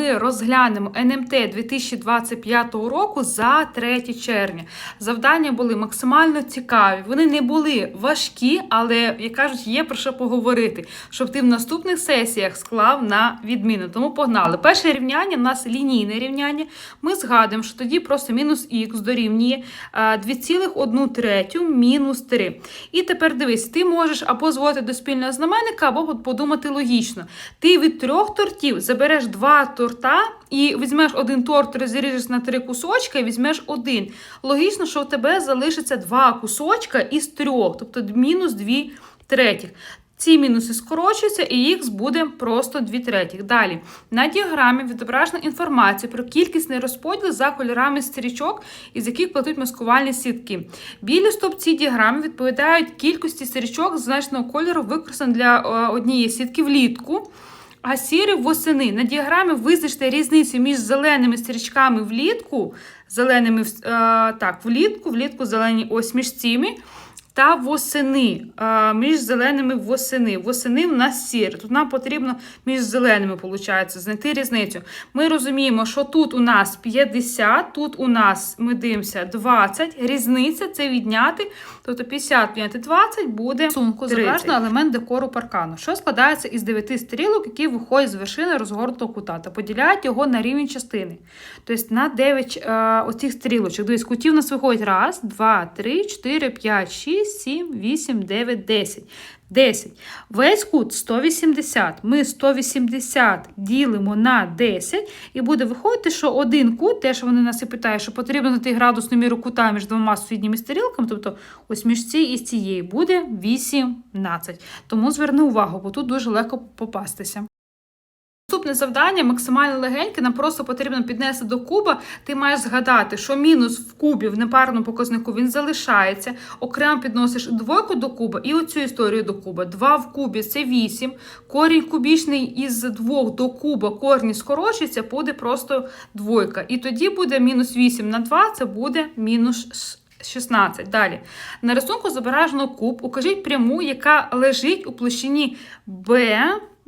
ми розглянемо НМТ 2025 року за 3 червня. Завдання були максимально цікаві. Вони не були важкі, але, як кажуть, є про що поговорити, щоб ти в наступних сесіях склав на відміну. Тому погнали. Перше рівняння в нас лінійне рівняння. Ми згадуємо, що тоді просто мінус х дорівнює е, 2,1 третю мінус 3. І тепер дивись, ти можеш або зводити до спільного знаменника, або подумати логічно. Ти від трьох тортів забереш два торта і візьмеш один торт, розріжеш на три кусочка і візьмеш один. Логічно, що у тебе залишиться два кусочка із трьох, тобто мінус 2 третіх. Ці мінуси скорочуються, і х буде просто 2 третіх. Далі, на діаграмі відображена інформація про кількісний розподіл за кольорами стрічок, із яких платуть маскувальні сітки. Білі стовпці діаграми відповідають кількості стрічок значного кольору, використаних для е, однієї сітки влітку. А сірі восени. На діаграмі визначте різницю між зеленими стрічками влітку, зеленими е, так, влітку, влітку зелені ось між цими. Та восени, між зеленими восени. Восени в нас сірі. Тут нам потрібно між зеленими, виходить, знайти різницю. Ми розуміємо, що тут у нас 50, тут у нас ми дивимося 20. Різниця це відняти. Тобто 50 відняти 20 буде сумку. Зображено елемент декору паркану, що складається із 9 стрілок, які виходять з вершини розгорнутого кута та поділяють його на рівні частини. Тобто на 9 е, оцих стрілочок. Дивись, кутів у нас виходить раз, два, три, чотири, п'ять, шість, сім, вісім, дев'ять, десять. 10. Весь кут 180. Ми 180 ділимо на 10, і буде виходити, що один кут, те, що вони нас і питають, що потрібно знайти градусну міру кута між двома сусідніми стрілками, тобто ось між цією і цією, буде 18. Тому зверни увагу, бо тут дуже легко попастися. Наступне завдання максимально легеньке, нам просто потрібно піднести до куба. Ти маєш згадати, що мінус в кубі в непарному показнику він залишається. Окремо підносиш двойку до куба і оцю історію до куба. 2 в кубі це 8. Корінь кубічний із 2 до куба корні скорочується, буде просто двойка. І тоді буде мінус 8 на 2, це буде мінус 16. Далі. На рисунку зображено куб. Укажіть пряму, яка лежить у площині B,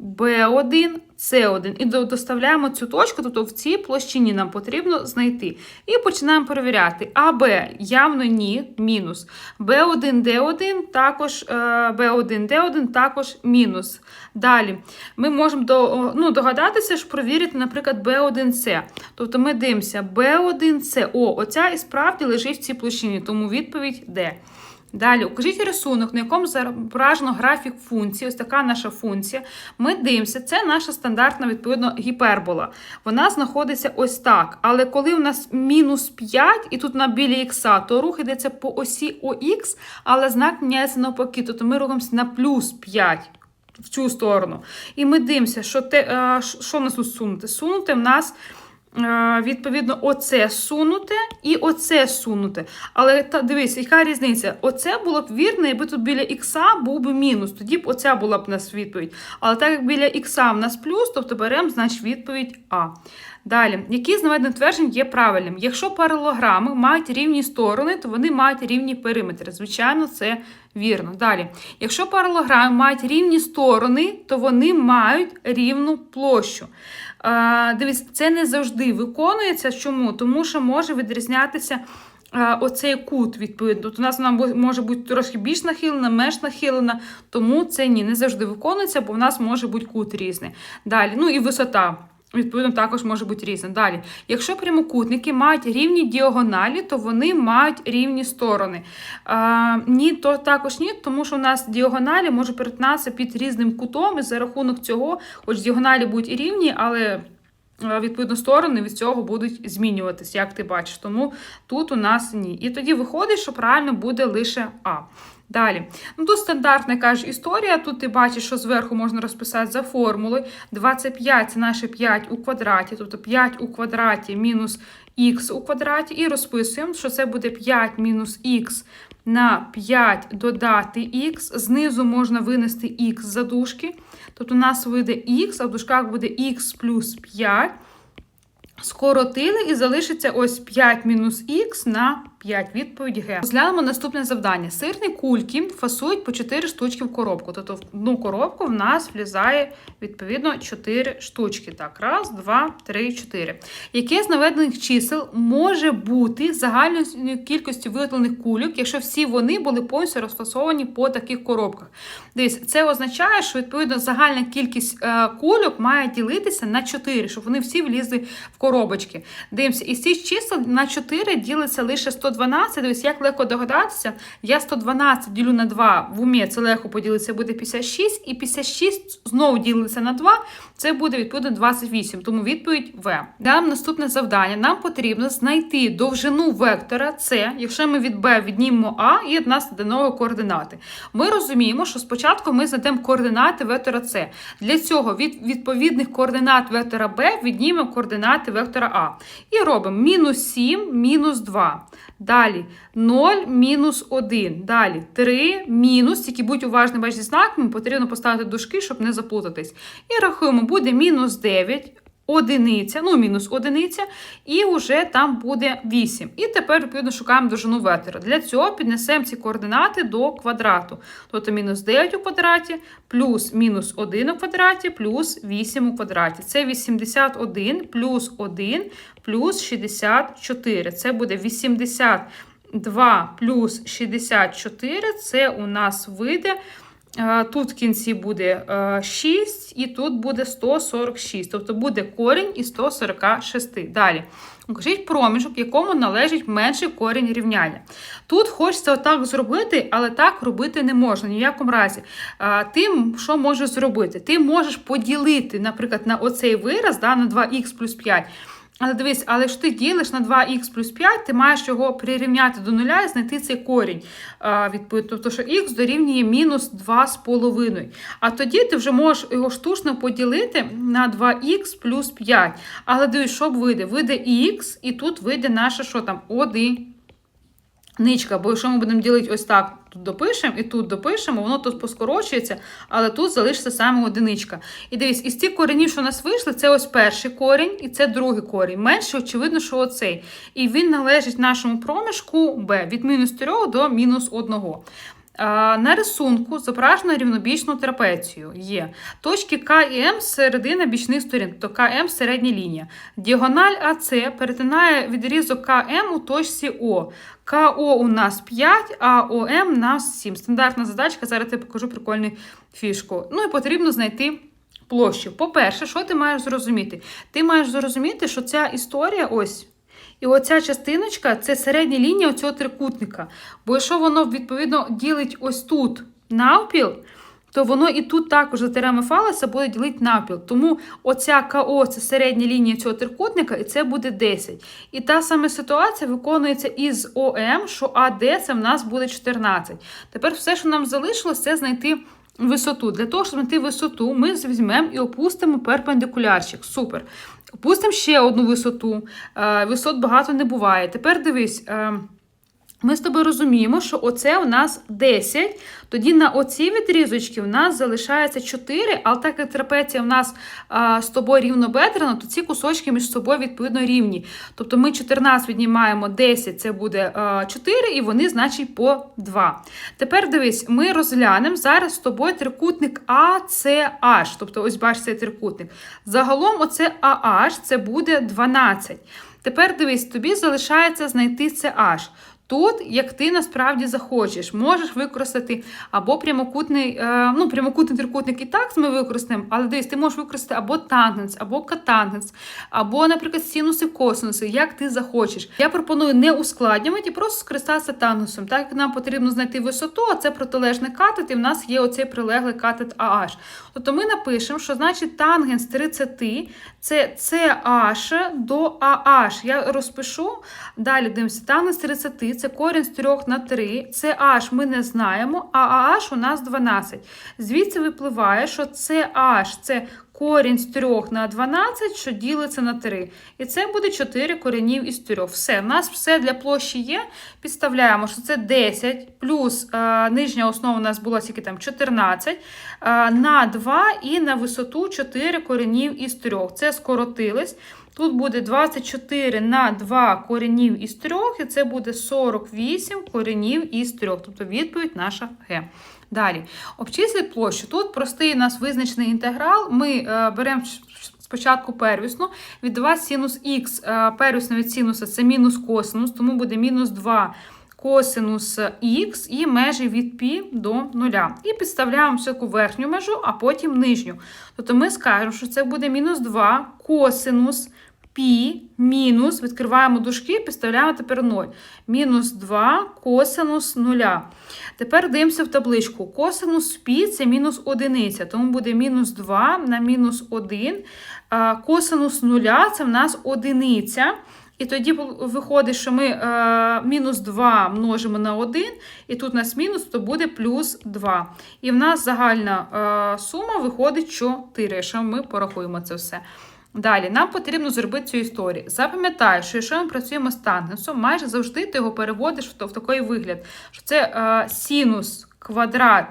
B1, С1. І доставляємо цю точку, тобто в цій площині нам потрібно знайти. І починаємо перевіряти. АБ явно ні, мінус. Б1, Д1 також Б1, Д1 також мінус. Далі ми можемо до, ну, догадатися, що провірити, наприклад, Б1С. Тобто ми дивимося, Б1С. О, оця і справді лежить в цій площині, тому відповідь Д. Далі, укажіть рисунок, на якому зображено графік функції. Ось така наша функція. Ми дивимося, це наша стандартна, відповідно, гіпербола. Вона знаходиться ось так. Але коли у нас мінус 5, і тут на білі х, то рух йдеться по осі ОХ, але знак міняється навпаки. Тобто ми рухаємося на плюс 5 в цю сторону. І ми дивимося, що те, що нас тут сунути. Сунути в нас. Відповідно, оце сунуте і оце сунуте. Але та, дивись, яка різниця? Оце було б вірно, якби тут біля ікса був би мінус. Тоді б оця була б у нас відповідь. Але так як біля ікса в нас плюс, тобто беремо, значить, відповідь А. Далі, які з наведених тверджень є правильним? Якщо паралограми мають рівні сторони, то вони мають рівні периметри. Звичайно, це вірно. Далі, якщо паралограми мають рівні сторони, то вони мають рівну площу. Дивіться, це не завжди виконується. Чому? Тому що може відрізнятися. Оцей кут, відповідно, От у нас вона може бути трошки більш нахилена, менш нахилена, тому це ні, не завжди виконується, бо в нас може бути кут різний. Далі, ну і висота. Відповідно, також може бути різна. Далі, якщо прямокутники мають рівні діагоналі, то вони мають рівні сторони. А, Ні, то також ні, тому що у нас діагоналі можуть перетинатися під різним кутом, і за рахунок цього, хоч діагоналі будуть і рівні, але. Відповідно, сторони від цього будуть змінюватись, як ти бачиш. Тому тут у нас ні. І тоді виходить, що правильно буде лише А. Далі. Ну, Тут стандартна каже, історія. Тут ти бачиш, що зверху можна розписати за формулою. 25 це наше 5 у квадраті, тобто 5 у квадраті мінус х у квадраті. І розписуємо, що це буде 5 мінус х на 5 додати х. Знизу можна винести х за дужки. Тобто у нас вийде х, а в дужках буде х плюс 5. Скоротили і залишиться ось 5 мінус х на 5. Відповідь Г. Розглянемо наступне завдання. Сирні кульки фасують по 4 штучки в коробку. Тобто в одну коробку в нас влізає відповідно 4 штучки. Так, раз, два, три, чотири. Яке з наведених чисел може бути загальною кількістю виготовлених кульок, якщо всі вони були повністю розфасовані по таких коробках? Дивіться, це означає, що відповідно загальна кількість е, кульок має ділитися на 4, щоб вони всі влізли в коробочки. Дивимося, із цих чисел на 4 ділиться лише 112. Дивись, як легко догадатися, я 112 ділю на 2 в умі, це легко поділитися, буде 56, і 56 знову ділиться на 2, це буде відповідно 28. Тому відповідь В. Далі наступне завдання. Нам потрібно знайти довжину вектора С, якщо ми від Б віднімемо А і від нас до нової координати. Ми розуміємо, що спочатку ми знайдемо координати вектора С. Для цього від відповідних координат вектора Б віднімемо координати вектора А. І робимо мінус 7, мінус 2. Далі 0, мінус 1. Далі 3, мінус, тільки будь уважні, бачите, знаками, потрібно поставити дужки, щоб не заплутатись. І рахуємо, буде мінус 9, одиниця, ну, мінус одиниця, і вже там буде 8. І тепер, відповідно, шукаємо довжину вектора. Для цього піднесемо ці координати до квадрату. Тобто мінус 9 у квадраті, плюс мінус 1 у квадраті, плюс 8 у квадраті. Це 81 плюс 1 плюс 64. Це буде 82 плюс 64. Це у нас вийде. Е, Тут в кінці буде е, 6, і тут буде 146. Тобто буде корінь із 146. Далі. Укажіть проміжок, якому належить менший корінь рівняння. Тут хочеться отак зробити, але так робити не можна ні в якому разі. Е, Ти що можеш зробити? Ти можеш поділити, наприклад, на оцей вираз да, на 2х плюс 5. Але дивись, але ж ти ділиш на 2х плюс 5, ти маєш його прирівняти до нуля і знайти цей корінь. А, відповідь, тобто, що х дорівнює мінус 2,5. А тоді ти вже можеш його штучно поділити на 2х плюс 5. Але дивись, що б вийде? Вийде х, і тут вийде наше що там, один. Ничка, бо якщо ми будемо ділити ось так, тут допишемо і тут допишемо, воно тут поскорочується, але тут залишиться саме одиничка. І дивись, із тих коренів, що у нас вийшли, це ось перший корінь і це другий корінь. Менше, очевидно, що оцей. І він належить нашому проміжку b від мінус 3 до мінус 1. На рисунку зображено рівнобічну трапецію. Є точки К і М середина бічних сторін, тобто КМ середня лінія. Діагональ АС перетинає відрізок КМ у точці О. КО у нас 5, а ОМ у нас 7. Стандартна задачка, зараз я покажу прикольну фішку. Ну і потрібно знайти площу. По-перше, що ти маєш зрозуміти? Ти маєш зрозуміти, що ця історія ось. І оця частиночка це середня лінія цього трикутника. Бо якщо воно, відповідно, ділить ось тут навпіл, то воно і тут також за теореми фалеса буде ділити навпіл. Тому оця КО це середня лінія цього трикутника, і це буде 10. І та сама ситуація виконується із ОМ, що АД це в нас буде 14. Тепер все, що нам залишилось, це знайти. Висоту. Для того, щоб знайти висоту, ми візьмемо і опустимо перпендикулярчик. Супер. Опустимо ще одну висоту. Е, Висот багато не буває. Тепер дивись. Ми з тобою розуміємо, що оце у нас 10. Тоді на оці відрізочки в нас залишається 4, але так як трапеція в нас а, з тобою рівнобедрена, то ці кусочки між собою відповідно рівні. Тобто ми 14 віднімаємо 10, це буде а, 4, і вони, значить, по 2. Тепер дивись, ми розглянемо зараз з тобою трикутник ACH. Тобто, ось бачиш цей трикутник. Загалом, оце AH це буде 12. Тепер дивись, тобі залишається знайти CH. Тут, як ти насправді захочеш, можеш використати або прямокутний, е, ну, прямокутний трикутник і так ми використаємо, але дивись, ти можеш використати або тангенс, або катангенс, або, наприклад, синуси, косинуси, як ти захочеш. Я пропоную не ускладнювати і просто скористатися тангенсом. Так як нам потрібно знайти висоту, а це протилежний катет, і в нас є оцей прилеглий катет AH. Тобто ми напишемо, що значить тангенс 30 це CH до AH. Я розпишу. Далі дивимося, тангенс 30 це корінь з 3 на 3. CH ми не знаємо, а AH у нас 12. Звідси випливає, що CH це корінь з 3 на 12, що ділиться на 3. І це буде 4 коренів із 3. Все, в нас все для площі є. Підставляємо, що це 10 плюс е, нижня основа у нас була тільки там 14 е, на 2 і на висоту 4 коренів із 3. Це скоротилось. Тут буде 24 на 2 коренів із 3, і це буде 48 коренів із 3. Тобто відповідь наша Г. Далі, обчисліть площу. Тут простий у нас визначений інтеграл. Ми е, беремо спочатку первісну. Від 2 синус х е, первісна від синуса це мінус косинус, тому буде мінус 2 косинус х і межі від π до 0. І підставляємо всяку верхню межу, а потім нижню. Тобто ми скажемо, що це буде мінус 2 косинус пі мінус, відкриваємо дужки, підставляємо тепер 0. Мінус 2 косинус 0. Тепер дивимося в табличку. Косинус пі це мінус 1, тому буде мінус 2 на мінус 1. Косинус 0 це в нас одиниця. І тоді виходить, що ми е, мінус 2 множимо на 1, і тут у нас мінус, то буде плюс 2. І в нас загальна е, сума виходить 4, що ми порахуємо це все. Далі, нам потрібно зробити цю історію. Запам'ятай, що якщо ми працюємо з тангенсом, майже завжди ти його переводиш в, в такий вигляд, що це е, синус квадрат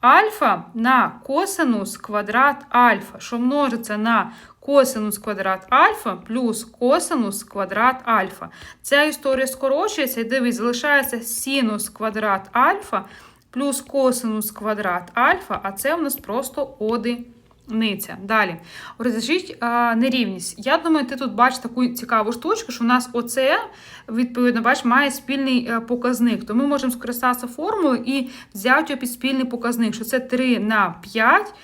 альфа на косинус квадрат альфа, що множиться на косинус квадрат альфа плюс косинус квадрат альфа. Ця історія скорочується і дивись, залишається синус квадрат альфа плюс косинус квадрат альфа, а це у нас просто одиниця. Ниця. Далі. Розрішіть нерівність. Я думаю, ти тут бачиш таку цікаву штучку, що у нас оце, відповідно, бач, має спільний е, показник. То ми можемо скористатися формулою і взяти його під спільний показник, що це 3 на 5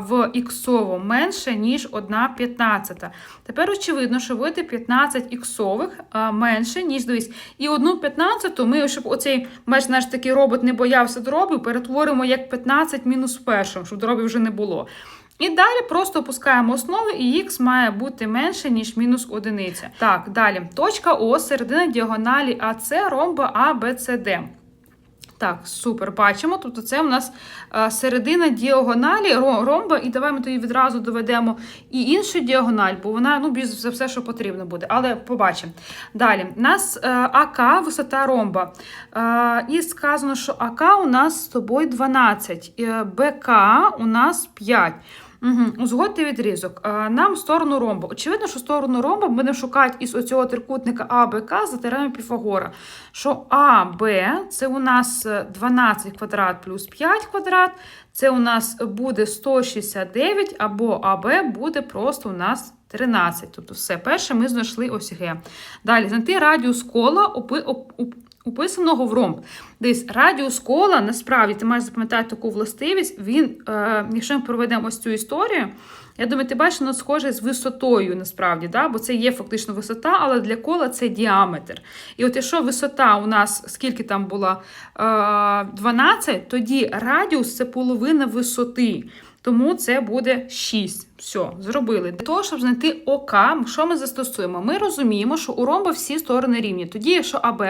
в іксово менше, ніж 1 п'ятнадцята. Тепер очевидно, що вийде 15 іксових менше, ніж дивись. І 1 п'ятнадцяту ми, щоб оцей майже наш такий робот не боявся дробів, перетворимо як 15 мінус першим, щоб дробів вже не було. І далі просто опускаємо основи, і х має бути менше, ніж мінус одиниця. Так, далі. Точка О, середина діагоналі АС ромба А, Б, С, Д. Так, супер, бачимо. Тобто це у нас середина діагоналі ромба, і давай ми тоді відразу доведемо і іншу діагональ, бо вона ну, більш за все, що потрібно буде. Але побачимо. Далі, у нас е, АК висота ромба. І сказано, що АК у нас з тобою 12, е, БК у нас 5. Угу. Узгодьте відрізок. Нам сторону ромба. Очевидно, що сторону ромба ми будемо шукати із оцього трикутника АБК за теоремою Піфагора. Що АБ це у нас 12 квадрат плюс 5 квадрат, це у нас буде 169, або АБ буде просто у нас 13. Тобто все, перше ми знайшли ось Г. Далі, знайти радіус кола уписаного в ромб. Десь радіус кола, насправді, ти маєш запам'ятати таку властивість, він, е, якщо ми проведемо ось цю історію, я думаю, ти бачиш, воно схоже з висотою, насправді, да? бо це є фактично висота, але для кола це діаметр. І от якщо висота у нас, скільки там була е, 12, тоді радіус це половина висоти. Тому це буде 6. Все, зробили. Для того, щоб знайти ОК, що ми застосуємо? Ми розуміємо, що у ромба всі сторони рівні. Тоді, якщо АБ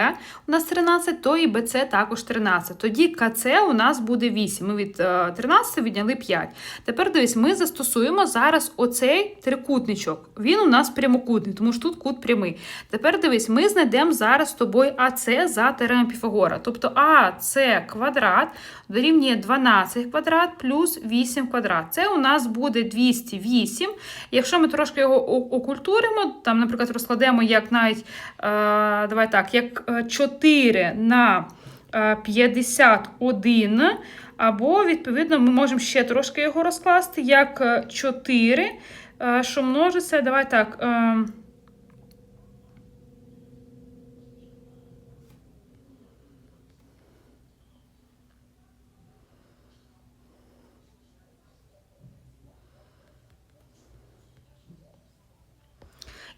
у нас 13, то і БЦ також 13. Тоді КЦ у нас буде 8. Ми від 13 е, відняли 5. Тепер дивись, ми застосуємо зараз оцей трикутничок. Він у нас прямокутний, тому що тут кут прямий. Тепер дивись, ми знайдемо зараз з тобою АЦ за теоремою Піфагора. Тобто АЦ квадрат дорівнює 12 квадрат плюс 8 квадрат. Це у нас буде 200. 8. Якщо ми трошки його окультуримо, там, наприклад, розкладемо як навіть е, давай так, як 4 е, на 51, е, або, відповідно, ми можемо ще трошки його розкласти, як 4, що множиться, давай так.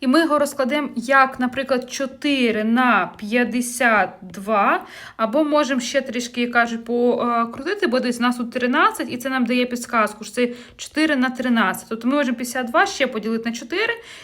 І ми його розкладемо як, наприклад, 4 на 52, або можемо ще трішки, як кажуть, покрутити, бо десь у нас тут 13, і це нам дає підсказку, що це 4 на 13. Тобто ми можемо 52 ще поділити на 4,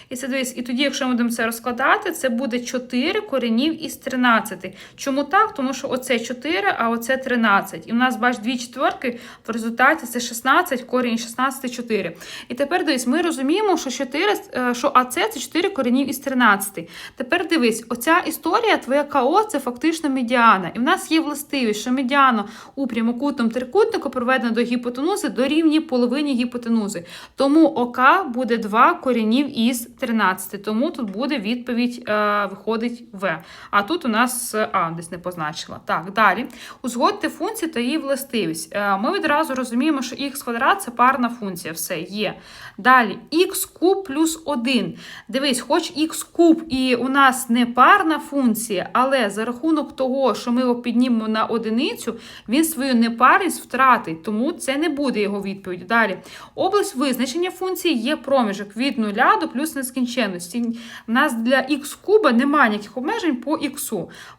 і це дивись, і тоді, якщо ми будемо це розкладати, це буде 4 коренів із 13. Чому так? Тому що оце 4, а оце 13. І в нас, бач, дві четверки, в результаті це 16, корінь 16 4. І тепер дивись, ми розуміємо, що 4, е, що АЦ це 4 коренів із 13. Тепер дивись, оця історія, твоя КО це фактично медіана. І в нас є властивість, що медіана у прямокутному трикутнику проведена до гіпотенузи дорівнює половині гіпотенузи. Тому ОК буде 2 коренів із 13. Тому тут буде відповідь, е, виходить В. А тут у нас А десь не позначила. Так, далі. Узгодьте функцію та її властивість. Е, Ми відразу розуміємо, що х квадрат це парна функція. Все є. Далі х куб плюс 1. Дивись, хоч х куб і у нас не парна функція, але за рахунок того, що ми його піднімемо на одиницю, він свою непарність втратить, тому це не буде його відповідь. Далі. Область визначення функції є проміжок від 0 до плюс нескінченності. У нас для х куба немає ніяких обмежень по х.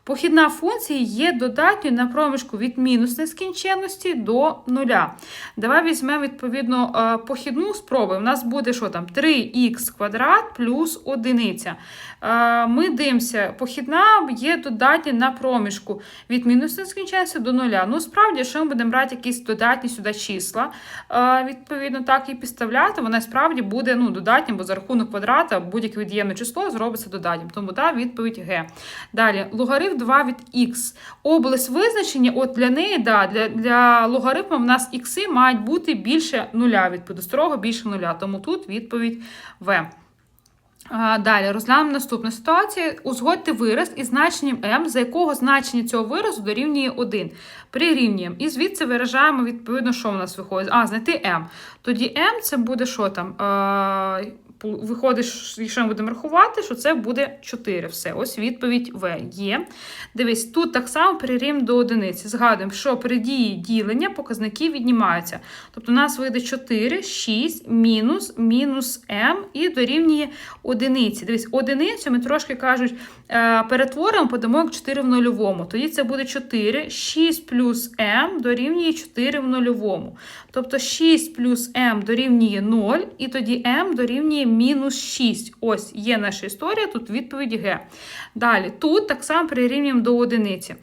Похідна функція є додатньою на проміжку від мінус нескінченності до нуля. Давай візьмемо відповідно е, похідну спробу. У нас буде що там? 3х квадрат плюс одиниця. Е, Ми дивимося, похідна є додатня на проміжку від мінус нескінченності до нуля. Ну, справді, якщо ми будемо брати якісь додатні сюди числа, е, відповідно, так і підставляти, вона справді буде ну, додатнім, бо за рахунок квадрата будь-яке від'ємне число зробиться додатнім. Тому так, відповідь Г. Далі, логарифм 2 від х. Область визначення, от для неї, да, для, для логарифму в нас ікси мають бути більше нуля, відповідно, строго більше нуля. Тому тут відповідь В. Далі розглянемо наступну ситуацію. Узгодьте вираз із значенням m, за якого значення цього виразу дорівнює 1. Прирівнюємо. І звідси виражаємо, відповідно, що в нас виходить. А, знайти m. Тоді m це буде що там? А, Виходить, якщо ми будемо рахувати, що це буде 4. Все, ось відповідь В є. Дивись, тут так само прирівнюємо до одиниці. Згадуємо, що при дії ділення показники віднімаються. Тобто у нас вийде 4, 6, мінус, мінус m і дорівнює одиниці. Дивись, одиницю ми трошки кажуть, е, перетворимо, подамо як 4 в нульовому. Тоді це буде 4, 6 плюс m дорівнює 4 в нульовому. Тобто 6 плюс m дорівнює 0, і тоді m дорівнює мінус 6. Ось є наша історія, тут відповідь Г. Далі, тут так само прирівнюємо до одиниці.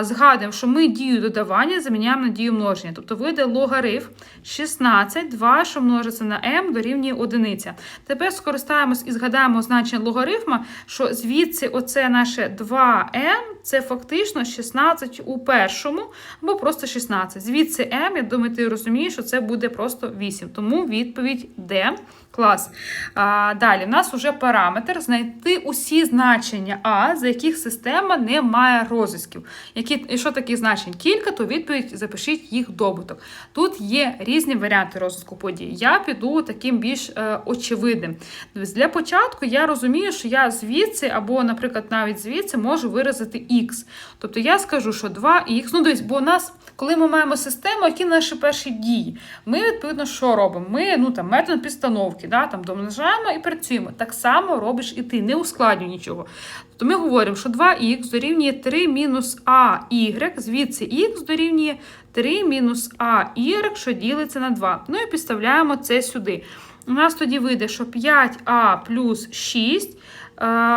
Згадуємо, що ми дію додавання заміняємо на дію множення. Тобто вийде логарифм 16, 2, що множиться на m, дорівнює одиниця. Тепер скористаємось і згадаємо значення логарифма, що звідси оце наше 2М, це фактично 16 у першому, або просто 16. Звідси М, я думаю, ти розумієш, що це буде просто 8. Тому відповідь D. Клас. А, Далі, в нас вже параметр знайти усі значення А, за яких система не має розв'язків. Які, і що такі значень? Кілька, то відповідь запишіть їх добуток. Тут є різні варіанти розвитку подій. Я піду таким більш е, очевидним. Для початку я розумію, що я звідси, або, наприклад, навіть звідси можу виразити х. Тобто я скажу, що 2х, ну дивись, бо у нас, коли ми маємо систему, які наші перші дії, ми, відповідно, що робимо? Ми ну, там, метод підстановки да, там домножаємо і працюємо. Так само робиш і ти, не ускладнюй нічого. Тобто ми говоримо, що 2х дорівнює 3 мінус АY, звідси х дорівнює 3 мінус АY, що ділиться на 2. Ну і підставляємо це сюди. У нас тоді вийде, що 5а плюс 6,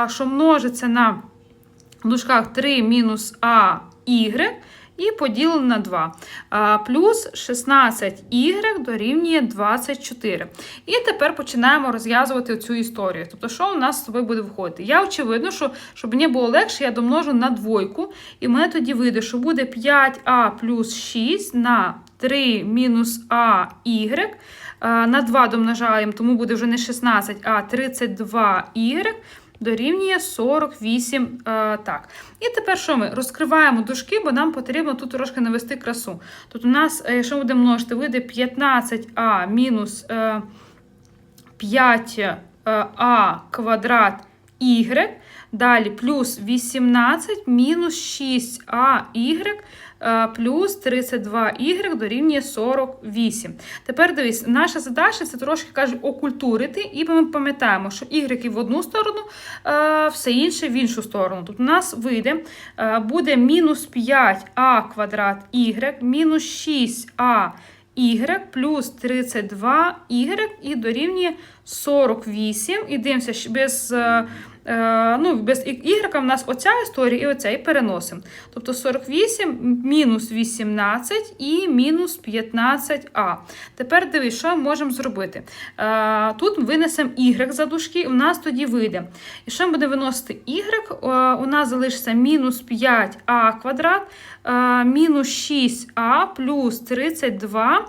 що множиться на в дужках 3 мінус АY, і поділено на 2. Плюс 16y дорівнює 24. І тепер починаємо розв'язувати цю історію. Тобто, що у нас з тобою буде виходити? Я, очевидно, що щоб мені було легше, я домножу на двойку, і мене тоді вийде, що буде 5а плюс 6 на 3 мінус АY. На 2 домножаємо, тому буде вже не 16, а 32y дорівнює 48. Е, так. І тепер що ми? Розкриваємо дужки, бо нам потрібно тут трошки навести красу. Тут у нас, е, якщо ми будемо множити, вийде 15а мінус е, 5а квадрат y. Далі плюс 18 мінус 6 а е, плюс 32y дорівнює 48. Тепер дивись, наша задача це трошки кажуть окультурити, і ми пам'ятаємо, що y в одну сторону, е, все інше в іншу сторону. Тобто у нас вийде, е, буде мінус 5а квадрат y, мінус 6а y плюс 32y і дорівнює 48. І дивимося, без, е, е, ну, без y в нас оця історія і оця, і переносимо. Тобто 48 мінус 18 і мінус 15а. Тепер дивись, що ми можемо зробити. Е, Тут винесемо y за дужки, у нас тоді вийде. І що ми будемо виносити y? Е, У нас залишиться мінус 5а квадрат, е, мінус 6а плюс 32.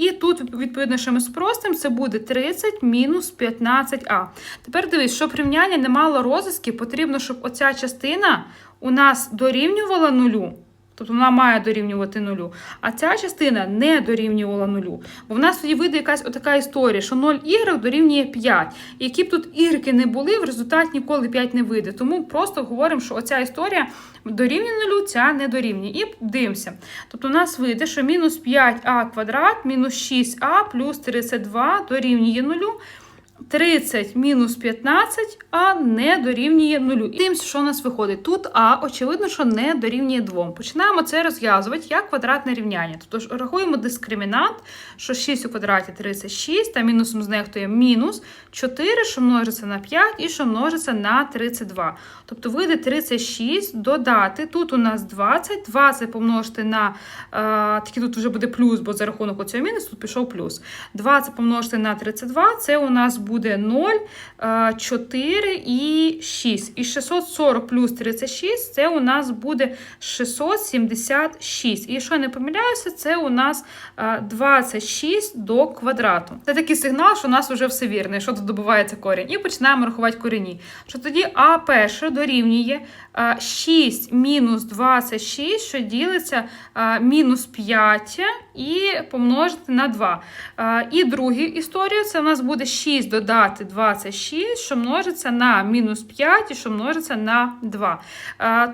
І тут, відповідно, що ми спростимо, це буде 30 мінус 15а. Тепер дивись, щоб рівняння не мало розв'язки, потрібно, щоб оця частина у нас дорівнювала нулю. Тобто вона має дорівнювати нулю. А ця частина не дорівнювала нулю. Бо в нас тоді вийде якась отака історія, що 0y дорівнює 5. Які б тут ірки не були, в результаті ніколи 5 не вийде. Тому просто говоримо, що оця історія дорівнює нулю, ця не дорівнює. І дивимося. Тобто у нас вийде, що мінус 5а квадрат, мінус 6а плюс 32 дорівнює нулю. 30 мінус 15, а не дорівнює нулю. І дивимося, що у нас виходить. Тут А, очевидно, що не дорівнює 2. Починаємо це розв'язувати як квадратне рівняння. Тобто рахуємо дискримінант, що 6 у квадраті 36, та мінусом знехтує мінус 4, що множиться на 5 і що множиться на 32. Тобто вийде 36 додати. Тут у нас 20, 20 помножити на е, таки тут вже буде плюс, бо за рахунок оцього мінус тут пішов плюс. 20 помножити на 32, це у нас буде 0, 4 і 6. І 640 плюс 36 це у нас буде 676. І якщо я не помиляюся, це у нас 26 до квадрату. Це такий сигнал, що у нас вже все вірно, що тут добувається корінь. І починаємо рахувати корені. Що тоді А перше дорівнює 6 мінус 26, що ділиться мінус 5 і помножити на 2. І другу історію це у нас буде 6 додати 26, що множиться на мінус 5 і що множиться на 2.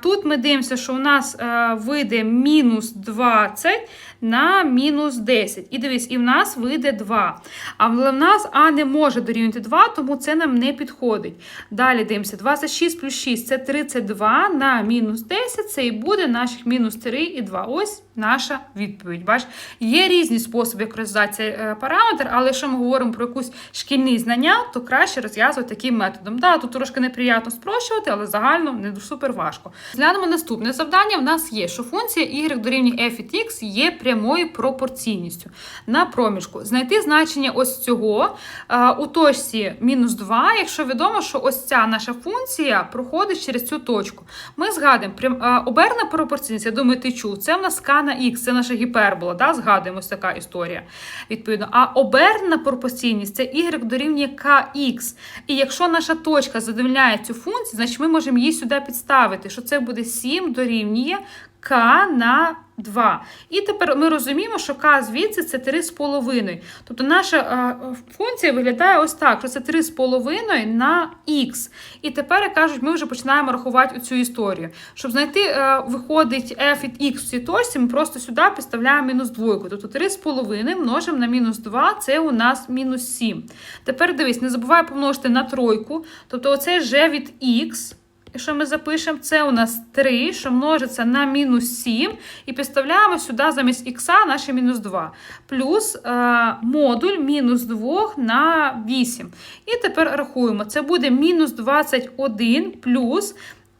Тут ми дивимося, що у нас вийде мінус 20 на мінус 10. І дивись, і в нас вийде 2. Але в нас А не може дорівнювати 2, тому це нам не підходить. Далі дивимося, 26 плюс 6 це 32 на мінус 10, це і буде наших мінус 3 і 2. Ось наша відповідь. Бач, є різні способи, як розв'язати е, параметр, але якщо ми говоримо про якусь шкільні знання, то краще розв'язувати таким методом. Да, тут трошки неприємно спрощувати, але загально не супер важко. Зглянемо наступне завдання. В нас є, що функція y дорівнює f від x є прямою пропорційністю на проміжку. Знайти значення ось цього е, у точці мінус 2, якщо відомо, що ось ця наша функція проходить через цю точку. Ми згадуємо, е, оберна пропорційність, я думаю, ти чув, це в нас k на x, це наша гіпербола, да? Згадуємо ось така історія. Відповідно, а оберна пропорційність це y дорівнює kx. І якщо наша точка задовольняє цю функцію, значить ми можемо її сюди підставити, що це буде 7 дорівнює k на 2. І тепер ми розуміємо, що k звідси це 3,5. Тобто наша е, функція виглядає ось так, що це 3,5 на х. І тепер, кажуть, ми вже починаємо рахувати цю історію. Щоб знайти, е, виходить f від x в цій точці, ми просто сюди підставляємо мінус двойку. Тобто 3,5 множимо на мінус 2, це у нас мінус 7. Тепер дивись, не забувай помножити на тройку. Тобто оце ж від x. Якщо ми запишемо, це у нас 3, що множиться на мінус 7, і підставляємо сюди замість х наше мінус 2. Плюс е, модуль мінус 2 на 8. І тепер рахуємо, це буде мінус 21 плюс.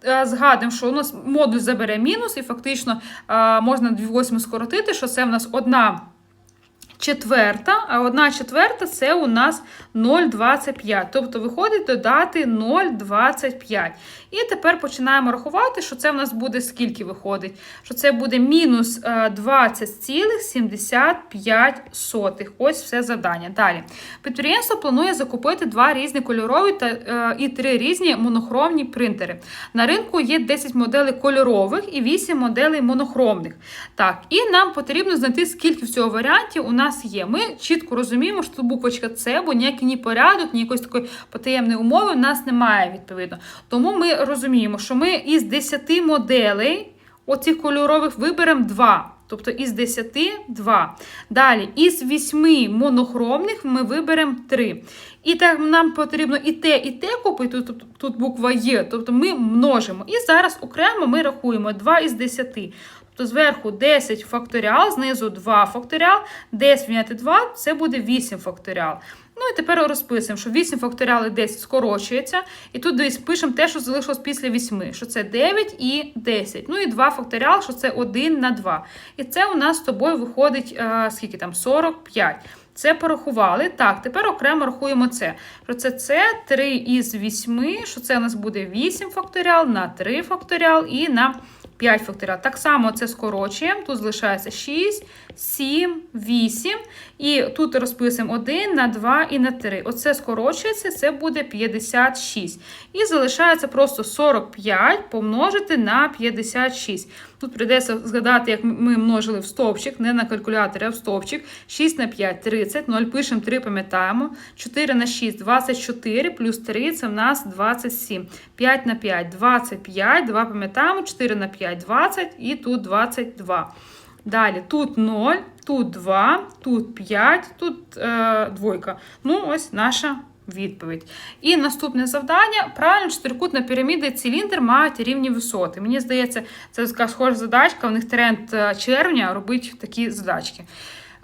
е, Згадуємо, що у нас модуль забере мінус, і фактично е, можна 2 скоротити, що це в нас одна четверта, а одна четверта це у нас 0,25. Тобто виходить додати 0,25. І тепер починаємо рахувати, що це в нас буде скільки виходить? Що це буде мінус е, 20,75. Ось все завдання. Далі. Підприємство планує закупити два різні кольорові та, е, і три різні монохромні принтери. На ринку є 10 моделей кольорових і 8 моделей монохромних. Так, і нам потрібно знайти, скільки всього варіантів у нас є. Ми чітко розуміємо, що тут буквочка С, бо ніякий ні порядок, ні якоїсь такої потаємної умови в нас немає відповідно. Тому ми розуміємо, що ми із 10 моделей. оцих кольорових виберемо 2. Тобто із 10 2. Далі, із 8 монохромних ми виберемо 3. І так нам потрібно і те, і те купити, тут, тут буква Є, тобто ми множимо. І зараз окремо ми рахуємо 2 із 10. Тобто зверху 10 факторіал, знизу 2 факторіал, 10 відняти 2 це буде 8 факторіал. Ну і тепер розписуємо, що 8 факторіал і 10 скорочується. І тут десь пишемо те, що залишилось після 8, що це 9 і 10. Ну і 2 факторіал, що це 1 на 2. І це у нас з тобою виходить, а, скільки там, 45. Це порахували. Так, тепер окремо рахуємо це. Що це це 3 із 8, що це у нас буде 8 факторіал на 3 факторіал і на 5 факторіал. Так само це скорочуємо. Тут залишається 6, 7, 8. І тут розписуємо 1 на 2 і на 3. Оце скорочується, це буде 56. І залишається просто 45 помножити на 56. Тут прийдеться згадати, як ми множили в стовпчик, не на калькуляторі, а в стовпчик. 6 на 5 30, 0 пишемо 3, пам'ятаємо. 4 на 6 24, плюс 3 це в нас 27. 5 на 5 25, 2 пам'ятаємо, 4 на 5 20 і тут 22. Далі тут 0, тут 2, тут 5, тут е, двойка. Ну, ось наша відповідь. І наступне завдання: правильно, чотирикутна піраміда і циліндр мають рівні висоти. Мені здається, це така схожа задачка. У них тренд е, червня робить такі задачки.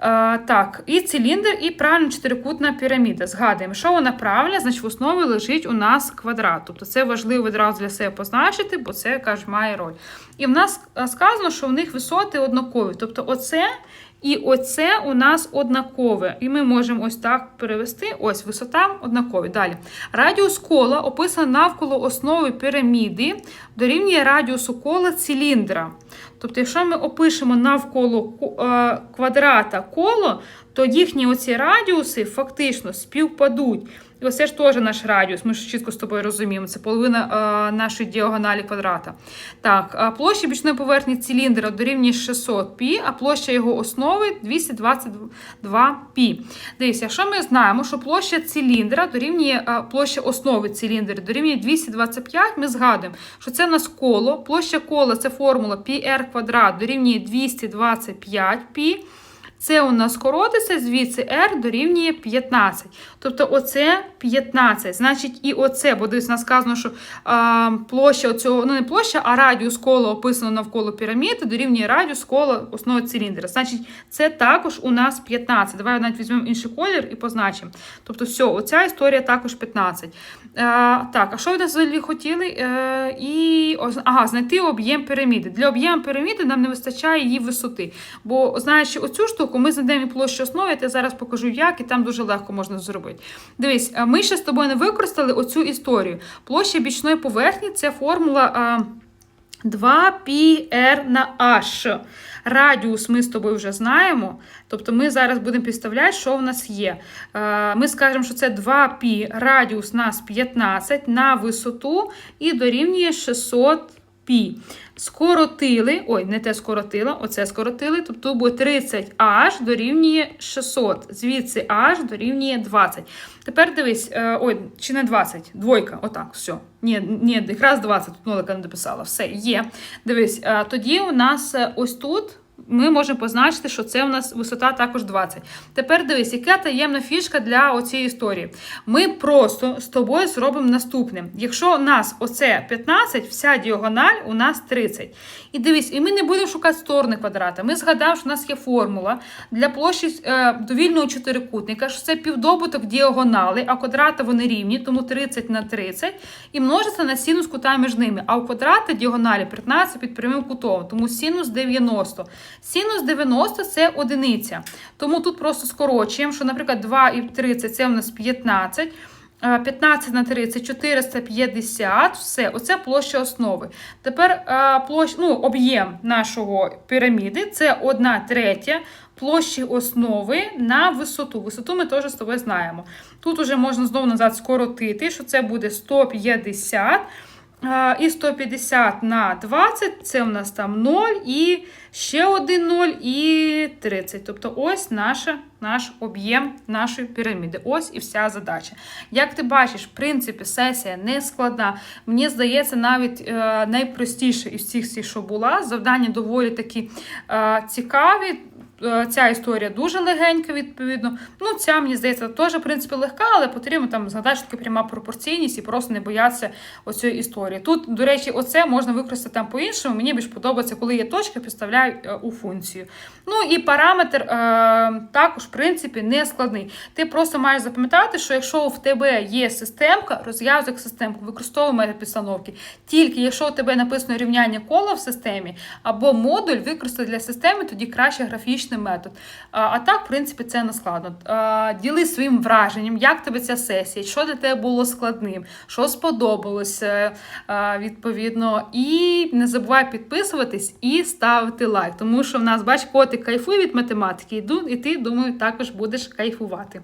Е, так, і циліндр, і правильно чотирикутна піраміда. Згадуємо, що вона правильна, значить в основі лежить у нас квадрат. Тобто це важливо відразу для себе позначити, бо це каже, має роль. І в нас е, сказано, що в них висоти однакові. Тобто, оце і оце у нас однакове. І ми можемо ось так перевести. Ось висота однакові. Далі. Радіус кола описаний навколо основи піраміди, дорівнює радіусу кола циліндра. Тобто, якщо ми опишемо навколо е, квадрата коло, то їхні оці радіуси фактично співпадуть. І ось ж теж наш радіус, ми ж чітко з тобою розуміємо, це половина е, нашої діагоналі квадрата. Так, площа бічної поверхні циліндра дорівнює 600 пі, а площа його основи 222 пі. Дивіться, що ми знаємо, що площа циліндра дорівнює е, площа основи циліндра дорівнює 225. Ми згадуємо, що це в нас коло, площа кола це формула πr квадрат дорівнює 225 пі. Це у нас скоротиться, звідси r дорівнює 15. Тобто оце 15. Значить, і оце, бо десь сказано, що а, площа цього, ну не площа, а радіус кола описано навколо піраміди, дорівнює радіус кола основи циліндра. Значить, це також у нас 15. Давай навіть візьмемо інший колір і позначимо. Тобто, все, оця історія також 15. А, так, а що ви нас взагалі хотіли? Е, і, ага, знайти об'єм піраміди. Для об'єму піраміди нам не вистачає її висоти. Бо, знаючи оцю штуку, ми знайдемо площу основи, я тебе зараз покажу, як, і там дуже легко можна зробити. Дивись, ми ще з тобою не використали оцю історію. Площа бічної поверхні це формула 2πr на h. Радіус ми з тобою вже знаємо. Тобто ми зараз будемо підставляти, що в нас є. Ми скажемо, що це 2π, радіус нас 15 на висоту і дорівнює 600 π. Скоротили, ой, не те скоротила, оце скоротили, тобто буде 30H дорівнює 600. Звідси H дорівнює 20. Тепер дивись, ой, чи не 20, двойка, отак, все. Ні, ні, якраз 20, тут нолика не дописала. Все, є. Дивись, тоді у нас ось тут. Ми можемо позначити, що це у нас висота також 20. Тепер дивись, яка таємна фішка для цієї історії. Ми просто з тобою зробимо наступне. Якщо у нас оце 15, вся діагональ у нас 30. І дивись, і ми не будемо шукати сторони квадрата. Ми згадаємо, що у нас є формула для площі е, довільного чотирикутника, що це півдобуток діагонали, а квадрати вони рівні, тому 30 на 30. І множиться на синус кута між ними. А у квадрата діагоналі 15 під прямим кутом, тому синус 90. Синус 90 це одиниця. Тому тут просто скорочуємо, що, наприклад, 2 і 30 це у нас 15. 15 на 30 450, все, оце площа основи. Тепер площ, ну, об'єм нашого піраміди це 1 третя площі основи на висоту. Висоту ми теж з тобою знаємо. Тут уже можна знову назад скоротити, що це буде 150. І 150 на 20, це у нас там 0, і ще один 0, і 30. Тобто ось наша, наш об'єм нашої піраміди. Ось і вся задача. Як ти бачиш, в принципі, сесія не складна. Мені здається, навіть е, найпростіше із всіх, що була. Завдання доволі такі е, цікаві. Е, Ця історія дуже легенька, відповідно. Ну, ця, мені здається, теж, в принципі, легка, але потрібно там згадати, що таке пряма пропорційність і просто не боятися оцієї історії. Тут, до речі, оце можна використати там по-іншому. Мені більш подобається, коли є точка, підставляю е, у функцію. Ну і параметр е, також, в принципі, не складний. Ти просто маєш запам'ятати, що якщо в тебе є системка, розв'язок системку, використовуй метод підстановки. Тільки якщо у тебе написано рівняння кола в системі або модуль, використати для системи, тоді краще графічний метод. А, а так, в принципі, це не складно. А, діли своїм враженням, як тебе ця сесія, що для тебе було складним, що сподобалося а, відповідно. І не забувай підписуватись і ставити лайк, тому що в нас, бач, коти кайфує від математики, і ти, думаю, також будеш кайфувати.